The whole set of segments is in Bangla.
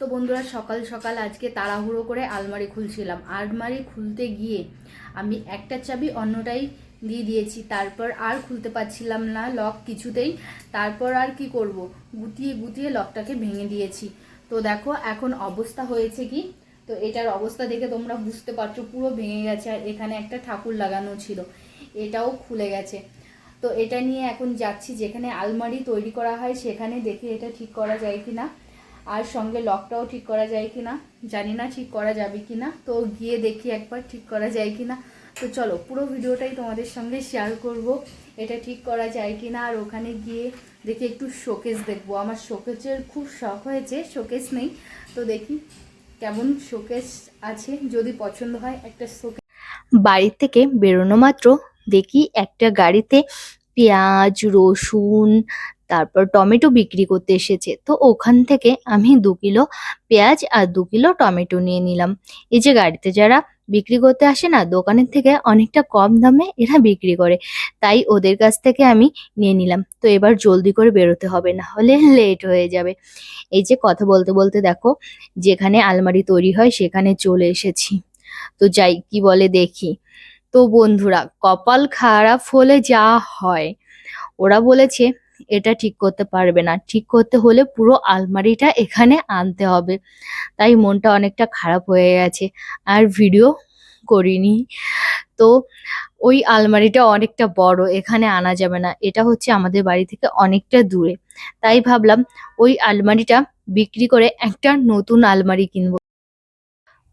তো বন্ধুরা, সকাল সকাল আজকে তাড়াহুড়ো করে আলমারি খুলছিলাম। আলমারি খুলতে গিয়ে আমি একটা চাবি অন্যটাই দিয়ে দিয়েছি। তারপর আর খুলতে পারছিলাম না লক কিছুতেই। তারপর আর কি করব? গুটিয়ে গুটিয়ে লকটাকে ভেঙে দিয়েছি। তো দেখো, এখন অবস্থা হয়েছে কি? তো এটার অবস্থা দেখে তোমরা বুঝতে পারছ, পুরো ভেঙে গেছে। আর এখানে একটা ঠাকুর লাগানো ছিল, এটাও খুলে গেছে। তো এটা নিয়ে এখন যাচ্ছি যেখানে আলমারি তৈরি করা হয়, সেখানে দেখে এটা ঠিক করা যায় কি না আর সঙ্গে লকটাও ঠিক করা যায় কি না জানি না ঠিক করা যাবে কি না তো গিয়ে দেখি একবার ঠিক করা যায় কি না তো চলো, পুরো ভিডিওটাই তোমাদের সঙ্গে শেয়ার করব, এটা ঠিক করা যায় কি না আর ওখানে গিয়ে দেখি একটু শোকেস দেখব। আমার শোকেসের খুব শখ হয়েছে শোকেস নেই, তো দেখি কেমন শোকেস আছে, যদি পছন্দ হয় একটা শোকেস বাড়ির থেকে বেরোনো মাত্র, দেখি একটা গাড়িতে পেঁয়াজ, রসুন তারপর টমেটো বিক্রি করতে এসেছে। তো ওখান থেকে আমি দু কিলো পেঁয়াজ আর দু কিলো টমেটো নিয়ে নিলাম। এই যে গাড়িতে যারা বিক্রি করতে আসে না, দোকানের থেকে অনেকটা কম দামে এরা বিক্রি করে। তাই ওদের কাছ থেকে আমি নিয়ে নিলাম। তো এবার জলদি করে বেরোতে হবে, না হলে লেট হয়ে যাবে। এই যে কথা বলতে বলতে দেখো, যেখানে আলমারি তৈরি হয় সেখানে চলে এসেছি। তো যাই, কি বলে দেখি। তো বন্ধুরা, কপাল খারাপ হলে যা হয়। ওরা বলেছে এটা ঠিক করতে পারবে না। ঠিক করতে হলে পুরো আলমারিটা এখানে আনতে হবে। তাই মনটা অনেকটা খারাপ হয়ে গেছে। আর ভিডিও করিনি। তো ওই আলমারিটা অনেকটা বড়, এখানে আনা যাবে না। এটা হচ্ছে আমাদের বাড়ি থেকে অনেকটা দূরে। তাই ভাবলাম ওই আলমারিটা বিক্রি করে একটা নতুন আলমারি কিনবো।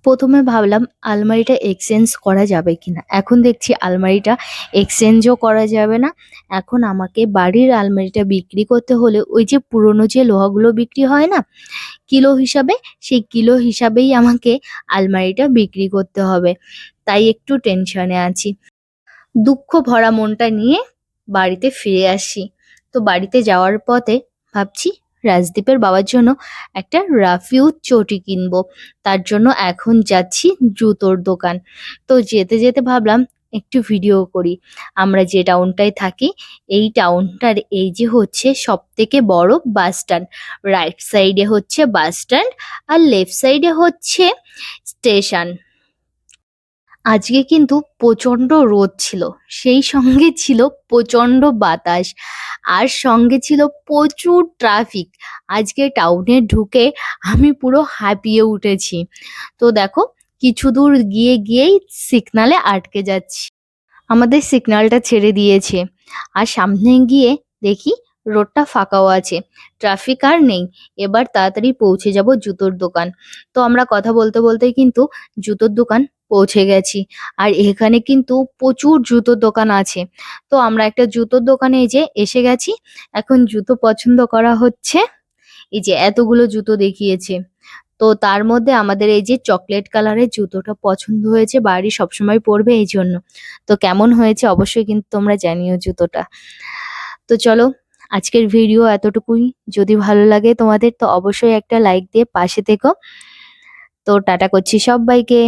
প্রথমে ভাবলাম আলমারিটা এক্সচেঞ্জ করা যাবে কিনা। এখন দেখছি আলমারিটা এক্সচেঞ্জও করা যাবে না। এখন আমাকে বাড়ির আলমারিটা বিক্রি করতে হলে ওই যে পুরনো যে লোহাগুলো বিক্রি হয় না, কিলো হিসাবে, সেই কিলো হিসাবেই আমাকে আলমারিটা বিক্রি করতে হবে। তাই একটু টেনশনে আছি। দুঃখ ভরা মনটা নিয়ে বাড়িতে ফিরে আসি। তো বাড়িতে যাওয়ার পথে ভাবছি রাজদীপের বাবার জন্য একটা রাফিউ চটি কিনবো। তার জন্য এখন যাচ্ছি জুতোর দোকান। তো যেতে যেতে ভাবলাম একটু ভিডিও করি। আমরা যে টাউনটায় থাকি, এই টাউনটার এই যে হচ্ছে সব থেকে বড় বাস স্ট্যান্ড। রাইট সাইডে হচ্ছে বাস স্ট্যান্ড আর লেফট সাইডে হচ্ছে স্টেশন। আজকে কিন্তু প্রচণ্ড রোদ ছিল। সেই সঙ্গে ছিল প্রচণ্ড বাতাস আর সঙ্গে ছিল প্রচুর ট্রাফিক আজকে টাউনে ঢুকে আমি পুরো হাঁপিয়ে উঠেছি। তো দেখো, কিছু দূর গিয়ে গিয়েই সিগনালে আটকে যাচ্ছি। আমাদের সিগনালটা ছেড়ে দিয়েছে। আর সামনে গিয়ে দেখি রোডটা ফাঁকাও আছে। ট্রাফিক আর নেই। এবার তাড়াতাড়ি পৌঁছে যাব জুতোর দোকান। তো আমরা কথা বলতে বলতে কিন্তু জুতোর দোকান পৌঁছে গেছি। আর এখানে কিন্তু প্রচুর জুতোর দোকান আছে। তো আমরা একটা জুতোর দোকানে যে এসে গেছি। এখন জুতো পছন্দ করা হচ্ছে। এই যে এতগুলো জুতো দেখিয়েছে। তো তার মধ্যে আমাদের এই যে চকলেট কালারের জুতোটা পছন্দ হয়েছে। বাড়ি সবসময় পরবে এই জন্য। তো কেমন হয়েছে অবশ্যই কিন্তু তোমরা জানিও জুতোটা। তো চলো, আজকের ভিডিও এতটুকুই। যদি ভালো লাগে তোমাদের তো অবশ্যই একটা লাইক দিয়ে পাশে থেকো। তো টাটা করছি সবাইকে।